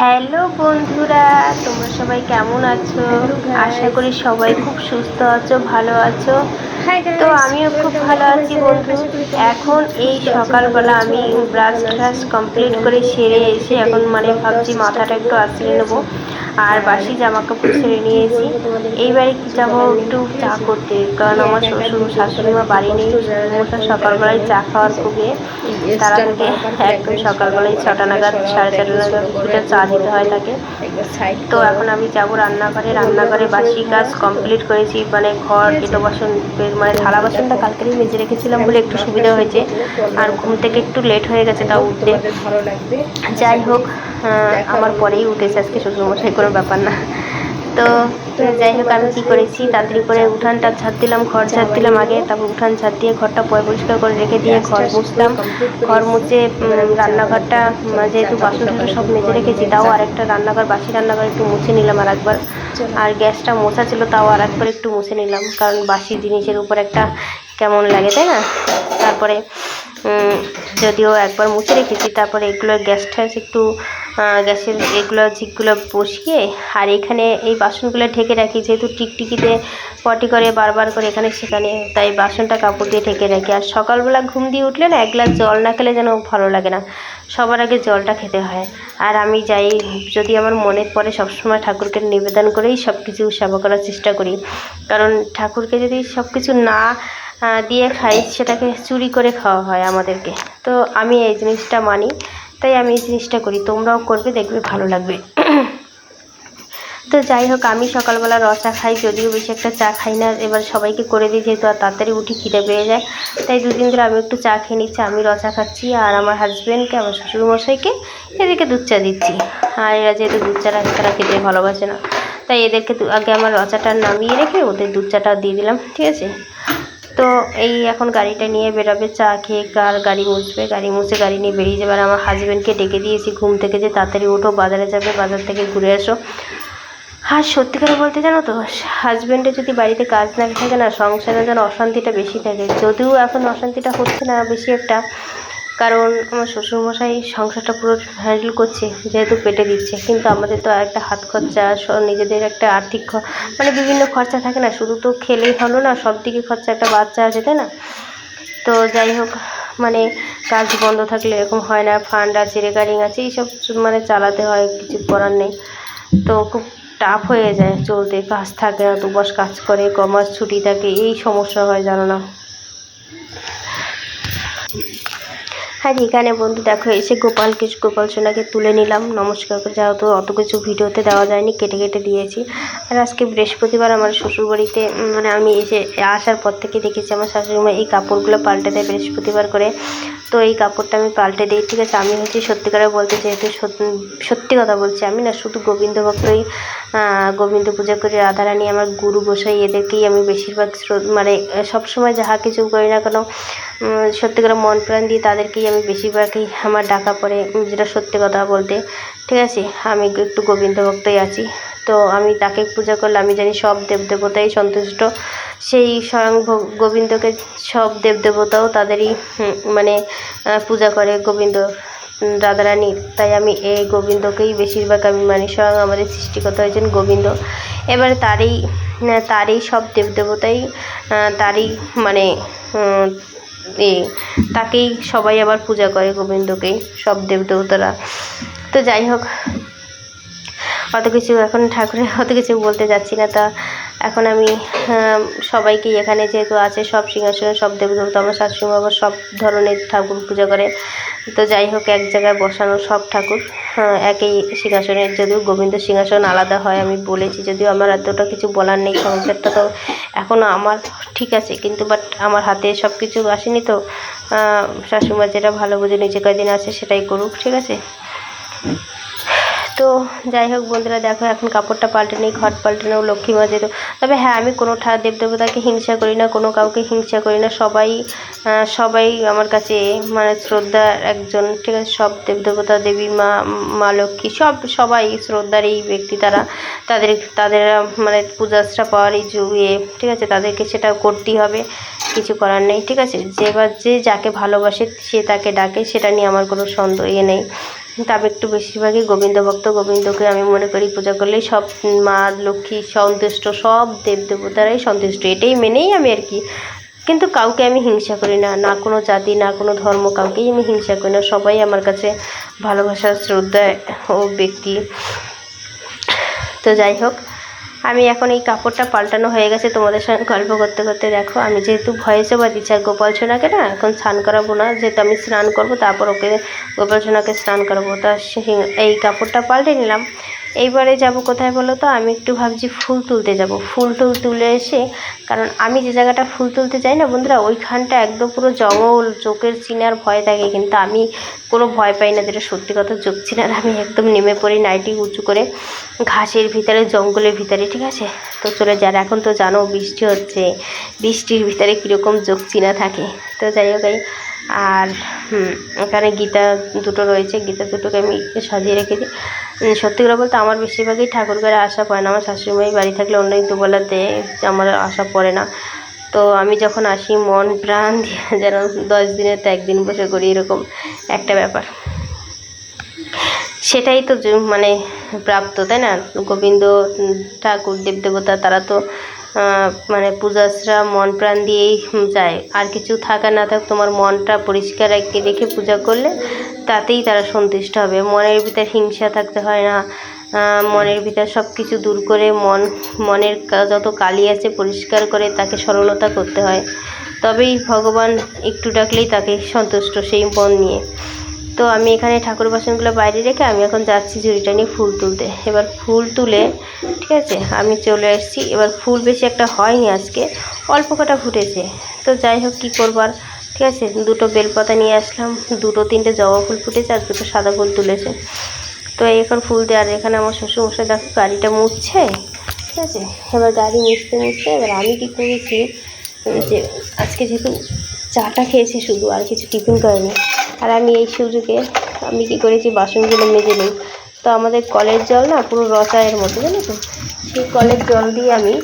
Hello বন্ধুরা তোমরা সবাই কেমন আছো? আশা করি সবাই খুব সুস্থ আছো ভালো আছো। তো আমিও খুব ভালো আছি বন্ধু। এখন এই সকালবেলা আমি ব্রাশ ট্রাশ কমপ্লিট করে সেরে এসে এখন মানে ভাবছি মাথাটা একটু আসলে নেব। আর বাসি জামা কাপড় ছেড়ে নিয়েছি। এইবারে যাব একটু চা করতে কারণ আমার শ্বশুর শাশুড়ি মা বাড়ি নেই। সকালবেলায় চা খাওয়ার খুবই তারা থেকে একদম সকালবেলায় ছটা নাগাদ সাড়ে চারটা নাগাদ চা দিতে হয় তাকে। তো এখন আমি যাব রান্নাঘরে। রান্নাঘরে বাসি কাজ কমপ্লিট করেছি মানে ঘর কেটো বাসন মানে থালা বাসনটা কালকেরই মেজে রেখেছিলাম বলে একটু সুবিধা হয়েছে। আর ঘুম থেকে একটু লেট হয়ে গেছে তাও উঠতে। যাই হোক আমার পরেই উঠেছে আজকে, শ্বশুরমশাই, কোনো ব্যাপার না। তো যাই হোক আমি কী করেছি? তাড়াতাড়ি করে উঠানটা ঝাড় দিলাম ঘর ঝাড় দিলাম আগে তারপর উঠান ঝাড় দিয়ে ঘরটা পয় পরিষ্কার করে রেখে দিয়ে ঘর মুছলাম। ঘর মুছে রান্নাঘরটা যেহেতু বাসন টাসন সব মেজে রেখেছি তাও আরেকটা রান্নাঘর বাসি রান্নাঘর একটু মুছে নিলাম আর একবার। আর গ্যাসটা মোছা ছিল তাও আর একবার একটু মুছে নিলাম কারণ বাসি জিনিসের উপর একটা কেমন লাগে তাই না? তারপরে যদিও একবার মুছে রেখেছি তারপরে এগুলো গ্যাস ট্যাস একটু গ্যাসের এগুলো ঝিকগুলো বসিয়ে, আর এখানে এই বাসনগুলো ঢেকে রাখি, যেহেতু টিকটিকিতে পটি করে, বারবার করে এখানে, সেখানে, তাই বাসনটা কাপড় দিয়ে ঢেকে রাখি। আর সকালবেলা ঘুম দিয়ে উঠলে না, এক গ্লাস জল না খেলে যেন ভালো লাগে না। সবার আগে জলটা খেতে হয়। আর আমি যাই, যদি আমার মনে পড়ে, সবসময় ঠাকুরকে নিবেদন করেই সব কিছু সেবা করার চেষ্টা করি। কারণ ঠাকুরকে যদি সব কিছু না দিয়ে খাই, সেটাকে চুরি করে খাওয়া হয় আমাদেরকে। তো আমি এই জিনিসটা মানি। তাই আমি এই জিনিসটা করি। তোমরাও করবে, দেখবে ভালো লাগবে। তো যাই হোক, আমি সকালবেলা র চা খাই, যদিও বেশি একটা চা খাই না। এবার সবাইকে করে দিই, যেহেতু আর তাড়াতাড়ি উঠি খিদে পেয়ে যায়। তাই দুদিন ধরে আমি একটু চা খেয়ে নিচ্ছি, আমি র চা খাচ্ছি আর আমার হাজব্যান্ডকে আমার শ্বশুরমশাইকে, এদেরকে দুধ চা দিচ্ছি। আর এরা যেহেতু দুধ চা রাখে তারা খেতে ভালোবাসে না। তাই এদেরকে আগে আমার র চাটা নামিয়ে রেখে ওদের দুধ চাটা দিয়ে দিলাম, ঠিক আছে? তো এই এখন গাড়িটা নিয়ে বেরোবে, চা খেয়ে কার গাড়ি মুছবে? গাড়ি মুছে গাড়ি নিয়ে বেরিয়ে যাবে। আর আমার হাজব্যান্ডকে ডেকে দিয়েছি ঘুম থেকে যে তাড়াতাড়ি ওঠো, বাজারে যাবে, বাজার থেকে ঘুরে আসো আর সত্যিকার বলতে জানো তো হাজব্যান্ডের যদি বাড়িতে কাজ না থাকে না, সংসারে যেন অশান্তিটা বেশি থাকে। যদিও এখন অশান্তিটা হচ্ছে না বেশি একটা কারণ আমার শ্বশুরমশাই সংসারটা পুরো হ্যান্ডেল করছে, যেহেতু পেটে দিচ্ছে। কিন্তু আমাদের তো একটা হাত খরচা নিজেদের একটা আর্থিক মানে বিভিন্ন খরচা থাকে না। শুধু তো খেলেই হলো না, সব দিকে খরচা একটা বাচ্চা আছে, তাই না? তো যাই হোক মানে কাজ বন্ধ থাকলে এরকম হয় না। ফান্ড আছে রেকারিং আছে, এইসব মানে চালাতে হয়, কিছু করার নেই। তো খুব টাফ হয়ে যায় চলতে। কাজ থাকে না, দু মাস কাজ করে ক মাস ছুটি থাকে, এই সমস্যা হয়, জানো না। আর এখানে বন্ধু দেখো এসে গোপাল কিছু গোপাল সোনাকে তুলে নিলাম। নমস্কার করে যেহেতু অত কিছু ভিডিওতে দেওয়া যায়নি, কেটে কেটে দিয়েছি। আর আজকে বৃহস্পতিবার আমার শ্বশুরবাড়িতে মানে আমি এসে আসার পর থেকে দেখেছি আমার শাশুড়ি মা এই কাপড়গুলো পাল্টে দেয় বৃহস্পতিবার করে। তো এই কাপড়টা আমি পাল্টে দিই, ঠিক আছে? আমি হচ্ছে সত্যিকারে বলতে যেহেতু সত- সত্যি কথা বলছি আমি না, শুধু গোবিন্দ ভক্তই গোবিন্দ পূজা করি, রাধারানী, আমার গুরু গোসাই এদেরকেই আমি বেশিরভাগ মানে সব সময় যাহা কিছু করি না কেন সত্যি মন প্রাণ দিয়ে তাদেরকেই আমি বেশিরভাগই আমার ডাকা পড়ে, যেটা সত্যি কথা বলতে, ঠিক আছে? আমি একটু গোবিন্দ ভক্তই আছি। তো আমি তাকে পূজা করলে আমি জানি সব দেবদেবতাই সন্তুষ্ট। সেই স্বয়ং গোবিন্দকে সব দেবদেবতাও তাদেরই মানে পূজা করে গোবিন্দ রাধারানীর তাই আমি এই গোবিন্দকেই বেশিরভাগ আমি, মানি, স্বয়ং আমাদের সৃষ্টিকর্তা হয়েছেন গোবিন্দ। এবারে তারই তারই সব দেবদেবতাই তারই মানে এ, তাকেই সবাই আবার পূজা করে গোবিন্দকেই, সব দেবদেবতারা। তো যাই হোক অত কিছু এখন ঠাকুরের অত কিছু বলতে যাচ্ছি না। তা এখন আমি সবাইকেই এখানে যেহেতু আছে সব সিংহাসনে সব দেবদেবতা আমার শাশুড়ি আবার সব ধরনের ঠাকুর পূজা করে। তো যাই হোক এক জায়গায় বসানো সব ঠাকুর একই সিংহাসনে। যদিও গোবিন্দ সিংহাসন আলাদা হয় আমি বলেছি যদিও আমার এতটা কিছু বলার নেই সংসারটা তো এখনও আমার ঠিক আছে কিন্তু বাট আমার হাতে সব কিছু আসেনি তো। আহ, শাশুড়িমা যেটা ভালো বুঝে নিজে কয়দিন আছে সেটাই করুক ঠিক আছে? তো যাই হোক বন্ধুরা, দেখো এখন কাপড়টা পাল্টে নেই ঘর পাল্টে নেও লক্ষ্মী মা যেত তবে হ্যাঁ আমি কোনো ঠা, দেবদেবতাকে হিংসা করি না, কোনো কাউকে হিংসা করি না, সবাই সবাই আমার কাছে মানে শ্রদ্ধার একজন, ঠিক আছে? সব দেবদেবতা, দেবী, মা মা, লক্ষ্মী, সব, সবাই শ্রদ্ধার এই ব্যক্তি তারা, তাদের তাদের মানে পূজাশ্রা পাওয়ার এই যুগে, ঠিক আছে? তাদেরকে সেটা করতেই হবে, কিছু করার নেই, ঠিক আছে? যে বা, যে যাকে ভালোবাসে, সে তাকে ডাকে, সেটা নিয়ে আমার কোনো সন্দেহ ইয়ে নেই। তবে একটু বেশিরভাগই গোবিন্দভক্ত। গোবিন্দকে আমি মনে করি পূজা করলেই সব মা, লক্ষ্মী, সন্তুষ্ট, সব দেব দেবতারাই সন্তুষ্ট। এটাই মেনেই আমি আর কি। কিন্তু কাউকে আমি হিংসা করি না। না কোনো জাতি, না কোনো ধর্ম, কাউকেই আমি হিংসা করি না। সবাই আমার কাছে ভালোবাসার শ্রদ্ধা ও ব্যক্তি। তো যাই হোক আমি এখন এই কাপড়টা পাল্টানো হয়ে গেছে, তোমাদের সঙ্গে গল্প করতে করতে দেখো। আমি যেহেতু ভয়েসে বা দিচ্ছি আর গোপাল সোনাকে না এখন স্নান করাবো না, যেহেতু আমি স্নান করব, তারপর ওকে গোপাল সোনাকে স্নান করাবো। তা এই কাপড়টা পাল্টে নিলাম। এইবারে যাব কোথায় বলো তো? আমি একটু ভাবছি ফুল তুলতে যাব। ফুল টুল তুলে এসে, কারণ আমি যে জায়গাটা ফুল তুলতে যাই না বন্ধুরা, ওইখানটা একদম পুরো জঙ্গল, চোখের চিনার ভয় থাকে। কিন্তু আমি কোনো ভয় পাই না, যেটা সত্যি কথা চোখ চিনার আমি একদম নেমে পড়ি নাইটি উঁচু করে ঘাসের ভিতরে, জঙ্গলের ভিতরে, ঠিক আছে? তো চলে যার এখন তো জানো বৃষ্টি হচ্ছে। বৃষ্টির ভিতরে কীরকম চোখ চিনা থাকে। তো যাই হোক আর এখানে গীতা দুটো রয়েছে। গীতা দুটোকে আমি সাজিয়ে রেখেছি সত্যি করে বলতে আমার বেশিরভাগই ঠাকুর ঘরে আসা পড়ে না। আমার শাশুড়িমাই বাড়ি থাকলে অন্য দুবেলা দেয় আমার আসা পড়ে না। তো আমি যখন আসি, মন প্রাণ দিয়ে যেন দশ দিনের তো একদিন বসে করি, এরকম একটা ব্যাপার। সেটাই তো মানে প্রাপ্ত, তাই না? গোবিন্দ, ঠাকুর দেব দেবতা তারা তো মানে পূজাশ্রা মন প্রাণ দিয়েই যায়। আর কিছু থাকা না থাক, তোমার মনটা পরিষ্কার রেখে রেখে পূজা করলে তাতেই তারা সন্তুষ্ট হবে। মনের ভিতর হিংসা থাকতে হয় না। মনের ভিতর সব কিছু দূর করে মন, মনের যত কালি আছে পরিষ্কার করে তাকে সরলতা করতে হয়। তবেই ভগবান একটু ডাকলেই তাকে সন্তুষ্ট সেই মন নিয়ে। তো আমি এখানে ঠাকুর বাসনগুলো বাইরে রেখে আমি এখন যাচ্ছি ঝুড়িটা নিয়ে ফুল তুলতে। এবার ফুল তুলে, ঠিক আছে, আমি চলে এসেছি। এবার ফুল বেশি একটা হয়নি আজকে, অল্প কটা ফুটেছে। তো যাই হোক, কী করবার ঠিক আছে, দুটো বেলপাতা নিয়ে আসলাম, দুটো তিনটে জবা ফুল ফুটেছে আর দুটো সাদা ফুল তুলেছে। তো এখন ফুল দিয়ে আর এখানে আমার শ্বশুর মশাই দেখো গাড়িটা মুছছে, ঠিক আছে, এবার গাড়ি মুছতে মুছতে এবার আমি কী করেছি, যে আজকে যেহেতু চাটা খেয়েছে শুধু, আর কিছু টিফিন করেনি আর আমি এই সুযোগে, আমি কী করেছি, বাসনগুলো মেজে নিই। তো আমাদের কলের জল না পুরো রসায়ের মতো জানো তো? সেই কলের জল দিয়ে আমি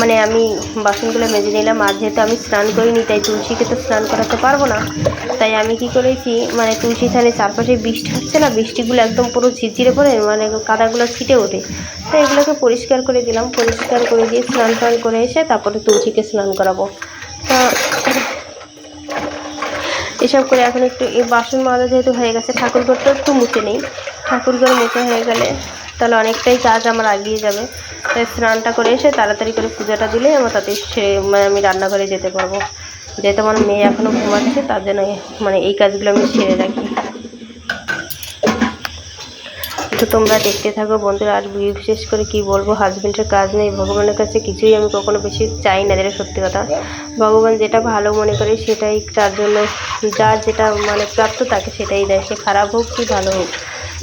মানে আমি বাসনগুলো মেজে নিলাম। আর যেহেতু আমি স্নান করিনি, তাই তুলসীকে তো স্নান করাতে পারব না। তাই আমি কি করেছি মানে তুলসী থানে চারপাশে বৃষ্টি হচ্ছে না, বৃষ্টিগুলো একদম পুরো ঝিরঝিরে পড়ে মানে কাদাগুলো ছিটে ওঠে। তো এগুলোকে পরিষ্কার করে দিলাম। পরিষ্কার করে দিয়ে স্নান টান করে এসে তারপরে তুলসীকে স্নান করাবো। তা এসব করে এখন একটু এই বাসন মাজা যেহেতু হয়ে গেছে, ঠাকুরঘরটা একটু মুছে নেই। ঠাকুরঘর মুছে হয়ে গেলে তাহলে অনেকটাই কাজ আমার আগিয়ে যাবে। তাই স্নানটা করে এসে তাড়াতাড়ি করে পূজাটা দিলে আমার তাতে সে মানে আমি রান্নাঘরে যেতে পারব। যেহেতু আমার মেয়ে এখনও ঘুমাচ্ছে, তার জন্য মানে এই কাজগুলো আমি সেরে রাখি। তো তোমরা দেখতে থাকো, বন্ধুরা। আর বিশেষ করে কি বলব হাজবেন্ডের কাজ নেই। ভগবানের কাছে কিছুই আমি কখনো বেশি চাই না, যেটা সত্যি কথা। ভগবান যেটা ভালো মনে করে সেটাই তার জন্য, যার যেটা মানে প্রাপ্ত তাকে সেটাই দেয়। সে খারাপ হোক কি ভালো হোক।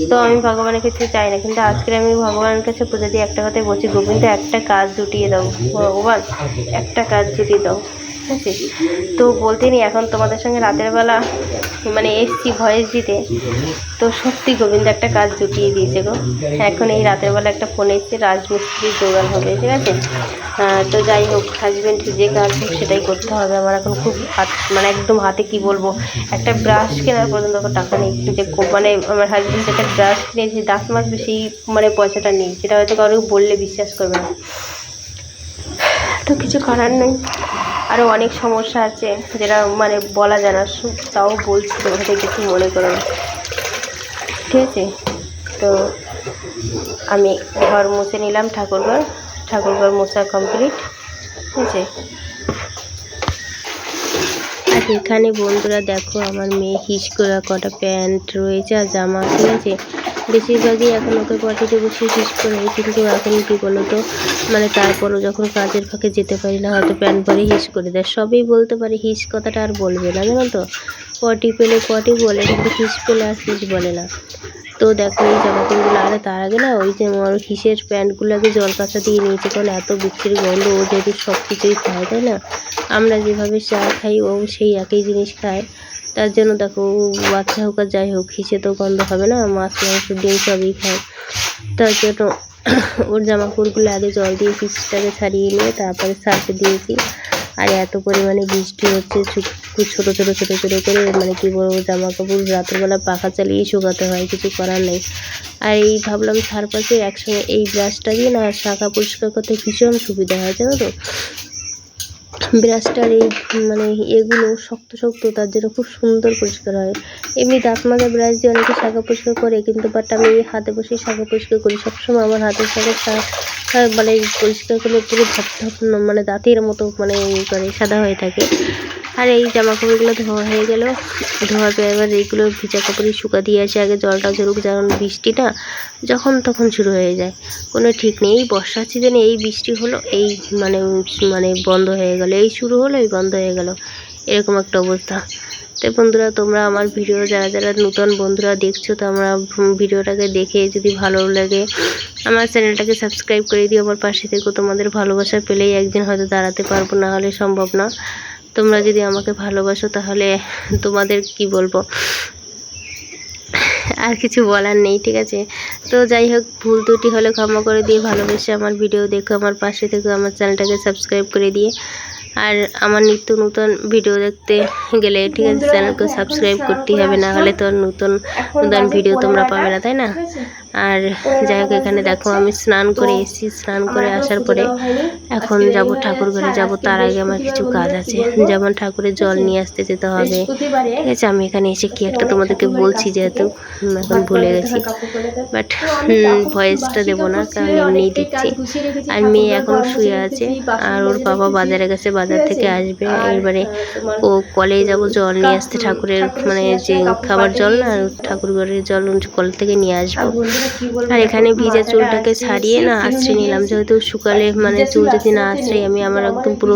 তো আমি ভগবানের কাছে চাই না। কিন্তু আজকে আমি ভগবানের কাছে পুজো দিয়ে একটা কথাই বলছি, গোবিন্দ, একটা কাজ জুটিয়ে দাও। ভগবান, একটা কাজ জুটিয়ে দাও। ঠিক আছে? তো বলতে নি এখন তোমাদের সঙ্গে রাতের বেলা মানে এসছি ভয়েস দিতে। তো সত্যি গোবিন্দ একটা কাজ জুটিয়ে দিয়েছে গো। এখন এই রাতের বেলা একটা ফোন এসছে, রাজমিস্ত্রির জোগাড় হবে, ঠিক আছে? তো যাই হোক হাজব্যান্ড যে কাজ সেটাই করতে হবে। আমার এখন খুব হাত মানে একদম হাতে কি বলব, একটা ব্রাশ কেনার পর্যন্ত টাকা নেই। যে মানে আমার হাজব্যান্ড একটা ব্রাশ কিনেছে, দাঁত মাজবে সেই মানে পয়সাটা নেই। সেটা হয়তো কারও বললে বিশ্বাস করবে না। তো কিছু করার নেই। আরও অনেক সমস্যা আছে যেটা মানে বলা যায় না তাও বলছি তোমাদের কিছু মনে করো ঠিক আছে? তো আমি ঘর মুছে নিলাম ঠাকুরঘর ঠাকুরঘর মোছা কমপ্লিট ঠিক আছে? আর এখানে বন্ধুরা দেখো, আমার মেয়ে হিস করা কটা প্যান্ট রয়েছে আর জামা ঠিক আছে বেশিরভাগই এখন ওকে পটিতে বসে হিস করে কিন্তু এখন কী বলো তো? মানে তারপরও যখন কাজের ফাঁকে যেতে পারি না, হয়তো প্যান্ট পরে হিস করে দেয়। সবই বলতে পারে হিস কথাটা আর বলবে না, জানো তো? পটি পেলে পটি বলে, কিন্তু হিস পেলে আর হিস বলে না। তো দেখো এই জামা প্যান্টগুলো, আরে তার আগে না, ওই যে আমার হিসের প্যান্টগুলো আগে জল কাঁচা দিয়ে নিয়েছে, কারণ এত বিক্রির গন্ধ, ও যেহেতু সব কিছুই খায়, তাই না? আমরা যেভাবে চা খাই, ও সেই একই জিনিস খায়। তার জন্য দেখো বাচ্চা হোক আর যাই হোক, হিসে তো গন্ধ হবে না, মাছ, মাংস, ডিম সবই খায়। তার জন্য ওর জামা কাপড়গুলো আগে জল দিয়ে পিসটাকে ছাড়িয়ে নিয়ে তারপরে সার্ফে দিয়েছি। আর এত পরিমাণে বৃষ্টি হচ্ছে, ছোটো ছোটো ছোটো ছোটো করে মানে কী বলব জামা কাপড় রাতের বেলা পাখা চালিয়ে শুকাতে হয়, কিছু করার নেই। আর এই ভাবলাম পাশে একসঙ্গে এই ব্রাশটা দিয়ে না শাখা পরিষ্কার করতে ভীষণ সুবিধা হয়, জানো তো? ব্রাশটার এই মানে এগুলো শক্ত শক্ত তার জন্য খুব সুন্দর পরিষ্কার হয়। এমনি দাঁত মাজা ব্রাশ দিয়ে অনেকে শাখা পরিষ্কার করে, কিন্তু বাট আমি হাতে বসেই শাখা পরিষ্কার করি। সবসময় আমার হাতের শাখা মানে পরিষ্কার করলে পুরো ধপ ধপ মানে দাঁতের মতো মানে করে, সাদা হয়ে থাকে। আর এই জামা কাপড়গুলো ধোয়া হয়ে গেল। ধোয়ার পর এবার এইগুলো ভিজা কাপড়ে শুকা দিয়ে আসে আগে জলটা ঝরুক যেমন বৃষ্টিটা যখন তখন শুরু হয়ে যায়। কোনো ঠিক নেই, এই বর্ষার সিজনে এই বৃষ্টি হলো, এই মানে মানে বন্ধ হয়ে গেল, এই শুরু হলো, এই বন্ধ হয়ে গেল। এরকম একটা অবস্থা। তো বন্ধুরা, তোমরা আমার ভিডিও যারা যারা নতুন বন্ধুরা দেখছ তো আমরা ভিডিওটাকে দেখে যদি ভালো লাগে, আমার চ্যানেলটাকে সাবস্ক্রাইব করে দিও। আমার পাশে থেকেও তোমাদের ভালোবাসা পেলেই একদিন হয়তো দাঁড়াতে পারব, না হলে সম্ভব না। তোমরা যদি আমাকে ভালোবাসো, তাহলে তোমাদের কি বলব? আর কিছু বলার নেই, ঠিক আছে? তো যাই হোক, ভুল ত্রুটি হলে ক্ষমা করে দিয়ে ভালোবেসে আমার ভিডিও দেখো, আমার পাশে থেকে, আমার চ্যানেলটাকে সাবস্ক্রাইব করে দিয়ে। আর আমার নিত্য নতুন ভিডিও দেখতে গেলে, ঠিক আছে, চ্যানেলকে সাবস্ক্রাইব করতেই হবে, না হলে তো নতুন নতুন ভিডিও তোমরা পাবে না, তাই না? আর যাই হোক, এখানে দেখো আমি স্নান করে এসেছি। স্নান করে আসার পরে এখন যাব ঠাকুর ঘরে যাব। তার আগে আমার কিছু কাজ আছে। যেমন ঠাকুরের জল নিয়ে আসতে যেতে হবে। ঠিক আছে, আমি এখানে এসে কি একটা তোমাদেরকে বলছি যেহেতু এখন ভুলে গেছি। বাট ভয়েসটা দেবো না, কারণ এমনিই দিচ্ছি। আর মেয়ে এখন শুয়ে আছে, আর ওর বাবা বাজারে গেছে, বাজার থেকে আসবে। এবারে ও কলে যাব, জল নিয়ে আসতে ঠাকুরের মানে যে খাবার জল না ঠাকুর ঘরের জল কল থেকে নিয়ে আসব। আর এখানে ভিজে চুলটাকে ছাড়িয়ে না আশ্রয় নিলাম। যেহেতু শুকালে মানে চুল যদি না আশ্রয় আমি আমার একদম পুরো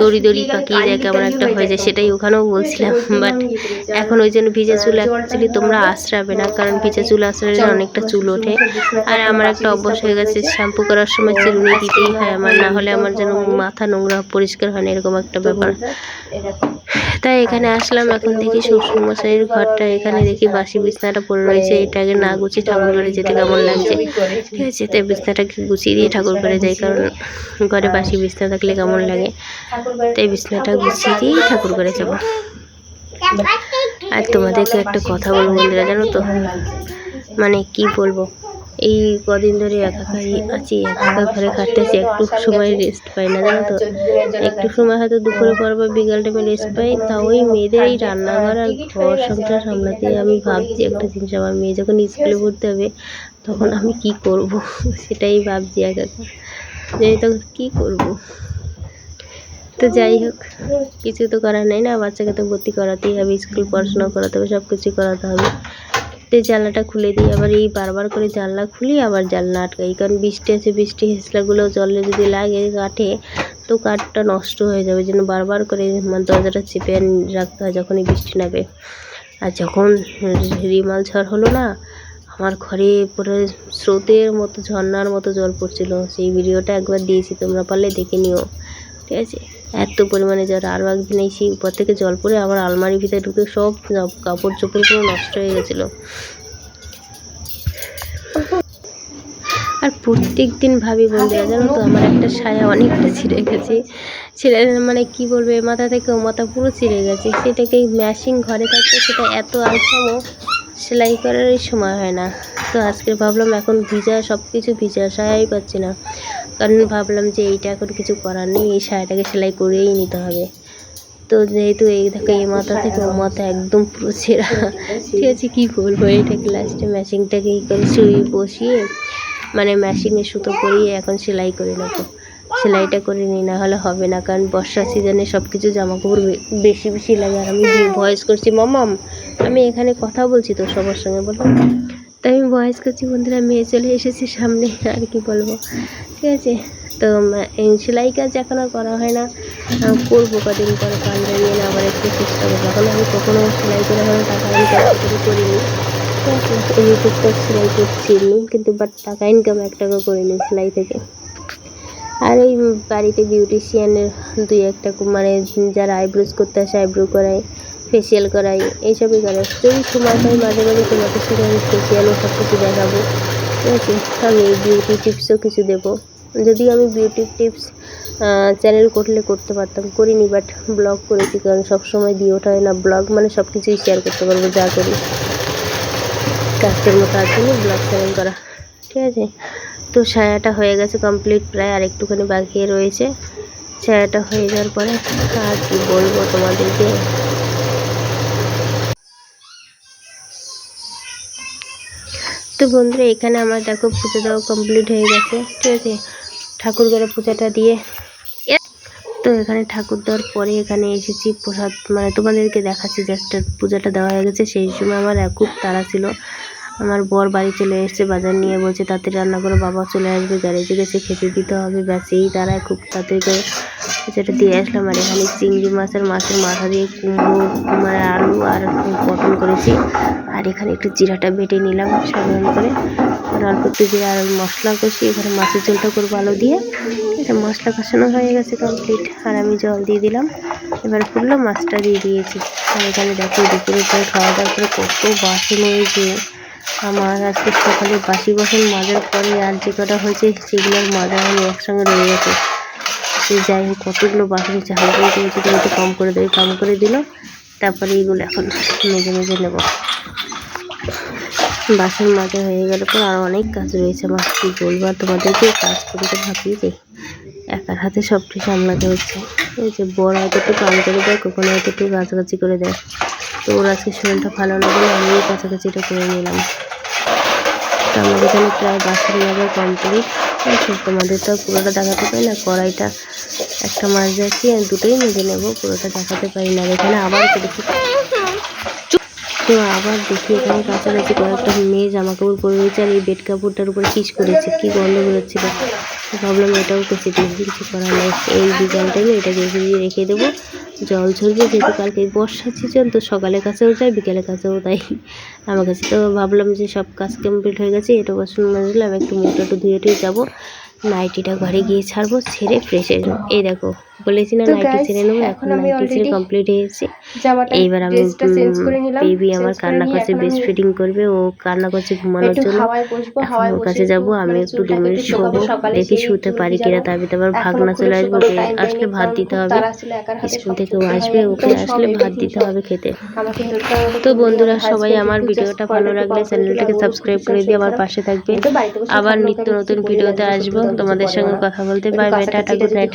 দড়ি দড়ি পাকিয়ে যায় কেমন একটা হয়ে যায় সেটাই ওখানেও বলছিলাম বাট এখন ওই জন্য ভিজে চুল অ্যাকচুয়ালি তোমরা আশ্রাবে না কারণ ভিজে চুল আশ্রালে অনেকটা চুল ওঠে। আর আমার একটা অভ্যাস হয়ে গেছে শ্যাম্পু করার সময় চিরুনি দিতেই হয় আমার না হলে আমার যেন মাথা নোংরা পরিষ্কার হয় না এরকম একটা ব্যাপার। তাই এখানে আসলাম। এখন দেখি শ্বশুর মশাইয়ের ঘরটা। এখানে দেখি বাসি বিছনাটা পড়ে রয়েছে। এটাকে না গুছিয়ে ঠাকুর ঘরে যেতে কেমন লাগছে? ঠিক আছে, তাই বিছনাটাকে গুছিয়ে দিয়ে ঠাকুর ঘরে যাই, কারণ ঘরে বাসি বিছনা থাকলে কেমন লাগে? তাই বিছনাটা গুছিয়ে দিয়েই ঠাকুর ঘরে যাব। আর তোমাদেরকে একটা কথা বলব বন্ধুরা, জানো তো? মানে কি বলব? এই কদিন ধরে একাকাই আছি একা ঘরে কাটতেছি, একটু সময় রেস্ট পাই না, জানো তো? একটু সময় হয়তো দুপুরে পর বা বিকাল টাইমে রেস্ট পাই তা ওই মেয়েদের এই রান্নাঘর আর ঘর সংসার সামলাতে আমি ভাবছি একটা জিনিস, আমার মেয়ে যখন স্কুলে পড়তে হবে, তখন আমি কি করব? সেটাই ভাবছি একা যে তখন কী করব? তো যাই হোক, কিছু তো করার নেই না, বাচ্চাকে তো ভর্তি করাতেই হবে স্কুল পড়াশোনা করাতে হবে সব কিছু করাতে হবে। তো জানলাটা খুলে দিই, আবার এই বারবার করে জানলা খুলি, আবার জানলা আটকাই। কারণ বৃষ্টি আছে, বৃষ্টি হেসলাগুলো জলে যদি লাগে কাঠে, তো কাঠটা নষ্ট হয়ে যাবে। যেন বারবার করে মানে দরজাটা চেপে রাখতে হয় যখনই বৃষ্টি নামে। আর যখন রিমাল ঝড় হলো না, আমার ঘরে পুরো স্রোতের মতো ঝর্নার মতো জল পড়ছিল। সেই ভিডিওটা একবার দিয়েছি, তোমরা পারলে দেখে নিও। ঠিক আছে? এত পরিমাণে জল আরও একদিন এই সেই উপর থেকে জল পড়ে আমার আলমারির ভিতরে ঢুকে সব কাপড় চোপড় পুরো নষ্ট হয়ে গেছিল। আর প্রত্যেক দিন ভাবি বন্ধুরা, জানো তো, আমার একটা সায়া অনেকটা ছিঁড়ে গেছে। ছিঁড়ে মানে কি বলবে মাথা থেকে ও মাথা পুরো ছিঁড়ে গেছে। সেটাকে ম্যাশিং ঘরে থাকতে সেটা এত আলসামো, সেলাই করারই সময় হয় না। তো আজকে ভাবলাম এখন ভিজা সব কিছু ভিজা, সায়াই পাচ্ছি না। কারণ ভাবলাম যে এইটা এখন কিছু করার নেই, এই শাড়িটাকে সেলাই করেই নিতে হবে। তো যেহেতু এই দেখো, এই মাথা থেকে ও মাথা একদম পুরো ছেঁড়া। ঠিক আছে, কী বলব, এইটাকে লাস্টে ম্যাচিংটাকে ই করে সুই বসিয়ে মানে ম্যাশিংয়ে সুতো করিয়ে এখন সেলাই করে নেব। সেলাইটা করে নিই, না হলে হবে না, কারণ বর্ষা সিজনে সব কিছু জামা কাপড় বেশি বেশি লাগে। আর আমি ভয়েস করছি মামাম, আমি এখানে কথা বলছি তো সবার সঙ্গে বললাম তাই আমি ভয়েস করছি বন্ধুরা মেয়ে চলে এসেছে সামনে, আর কি বলব? ঠিক আছে? তো সেলাই কাজ এখন আর করা হয় না। করব কদিন পরে পাঞ্জাবি নিয়ে আবার একটু চেষ্টা করব এখন আমি কখনো সেলাই করে এখন টাকা ইনকাম করিনি। ঠিক আছে? সেলাই করছি কিন্তু বাট টাকা ইনকাম এক টাকা করিনি সেলাই থেকে। আর ওই বাড়িতে বিউটিশিয়ানের দুই একটা মানে যারা আইব্রোজ করতে আসে আইব্রো করায় ফেসিয়াল করাই। এইসবই করে যদি সময় পাই মাঝে মাঝে তোমাদের সাথে আমি ফেসিয়ালও সব কিছু দেখাবো। ঠিক আছে? আমি বিউটি টিপসও কিছু দেবো। যদি আমি বিউটি টিপস চ্যানেল করলে করতে পারতাম, করিনি বাট ব্লগ করেছি, কারণ সব সময় দিয়ে ওঠা হয় না। ব্লগ মানে সব কিছুই শেয়ার করতে পারব, যা করি। কাজের মতো আছে ব্লগ চ্যানেল করা। ঠিক আছে? তো সায়াটা হয়ে গেছে কমপ্লিট প্রায় আর একটুখানি বাকি রয়েছে। ছায়াটা হয়ে যাওয়ার পরে আর কি বলব তোমাদেরকে? তো বন্ধুরা, এখানে আমার দেখো পুজো দেওয়া কমপ্লিট হয়ে গেছে। ঠিক আছে? ঠাকুর ঘরে পূজাটা দিয়ে তো এখানে ঠাকুর দেওয়ার পরে এখানে এসেছি প্রসাদ। মানে তোমাদেরকে দেখাচ্ছি একটা পূজাটা দেওয়া হয়ে গেছে। সেই সময় আমার খুব তাড়া ছিল। আমার বর বাড়ি চলে এসেছে, বাজার নিয়ে বলছে, তাড়াতাড়ি রান্না করে, বাবা চলে আসবে, গ্যারেজে গেছে, খেতে দিতে হবে। ব্যাস, এই তারায় খুব তাড়াতাড়ি করে সেটা দিয়ে আসলাম। আর এখানে চিংড়ি মাছের মাছের মাথা দিয়ে কুমড়ো মানে আলু আর পটল করেছি। আর এখানে একটু জিরাটা বেটে নিলাম সাধারণ করে। অল্প একটু জিরা আর মশলা কষি, এখানে মাছের ঝোলটা করব আলু দিয়ে। এটা মশলা কষানো হয়ে গেছে কমপ্লিট আর আমি জল দিয়ে দিলাম। এবার ফুললো মাছটা দিয়ে দিয়েছি। আর এখানে দেখো দুপুরের পরে খাওয়া দাওয়ার পরে কত বাসন হয়েছে। আমার আজকে সকালে বাসি বাসন মাজার পরে আর যে কটা হয়েছে সেগুলোর মাজা আমি একসঙ্গে রয়ে গেছে। সে যাই হোক, কতগুলো বাসন হচ্ছে হালকা করে যদি একটু কম করে দেয় কম করে দিল। তারপরে এইগুলো এখন মেজে মেজে নেব। বাসন মাজা হয়ে গেল পর আর অনেক কাজ রয়েছে। আমার কী বলব, আর তোমাদেরকে কাজ করতে ভাবি যে একার হাতে সবটি সামলাতে হচ্ছে। এই যে বড় হয়তো একটু কাম করে দেয়, কখনো হয়তো একটু কাছাকাছি করে দেয়। তো ওর আজকে শরীরটা ভালো না বলে কাছাকাছি এটা করে নিলাম। তো আমার এখানে প্রায় বাসন মাজা কমপ্লিট আছে তোমাদের তো পুরোটা দেখাতে পারি না, কড়াইটা একটা মাছ যাচ্ছি আর দুটোই মেজে নেব, পুরোটা দেখাতে পারি না। এখানে আবার দেখি তো আবার দেখি এখানে কাছাকাছি কয়েকটা মেয়ে জামা কাপড় পরে রয়েছে, আর এই বেড কাপড়টার উপরে কিস করেছে। কি গন্ধ বেরোচ্ছিল ভাবলাম এটাও দিয়ে দিই, কিছু করার নেই। এই বিকাল টাইমে এটা কেসে দিয়ে রেখে দেবো। জল ঝরবে যেহেতু কালকে বর্ষা সিজন তো সকালে কাছেও যায় বিকালের কাছেও তাই আমার কাছে তো ভাবলাম যে সব কাজ কমপ্লিট হয়ে গেছে এটা বাসন আমি একটু মুখটা একটু ধুয়ে টুয়ে যাব। নাইটিটা ঘরে গিয়ে ছাড়বো ছেড়ে ফ্রেশ হয়ে এই দেখো। বলেছি না নাইটি ছেড়ে নেব এখন নাইটি ছেড়ে কমপ্লিট হয়ে জামাটা এইবার আমি বেবি আমার কান্না করছে বেস্ট ফিডিং করবে ও কান্না করছে ঘুমানোর জন্য। এখন ওর কাছে যাব আমি মানে একটু একটু শোবো দেখি শুতে পারি কিনা তার ভিতরে আবার ভাগনা চলে আসবে আসলে ভাত দিতে হবে। স্কুল থেকে ও আসবে ওকে আসলে ভাত দিতে হবে খেতে। তো বন্ধুরা সবাই আমার ভিডিওটা ভালো লাগলে চ্যানেলটাকে সাবস্ক্রাইব করে দিয়ে আমার পাশে থাকবে। আবার নিত্য নতুন ভিডিওতে আসব তোমাদের সঙ্গে কথা বলতে bye bye tata good night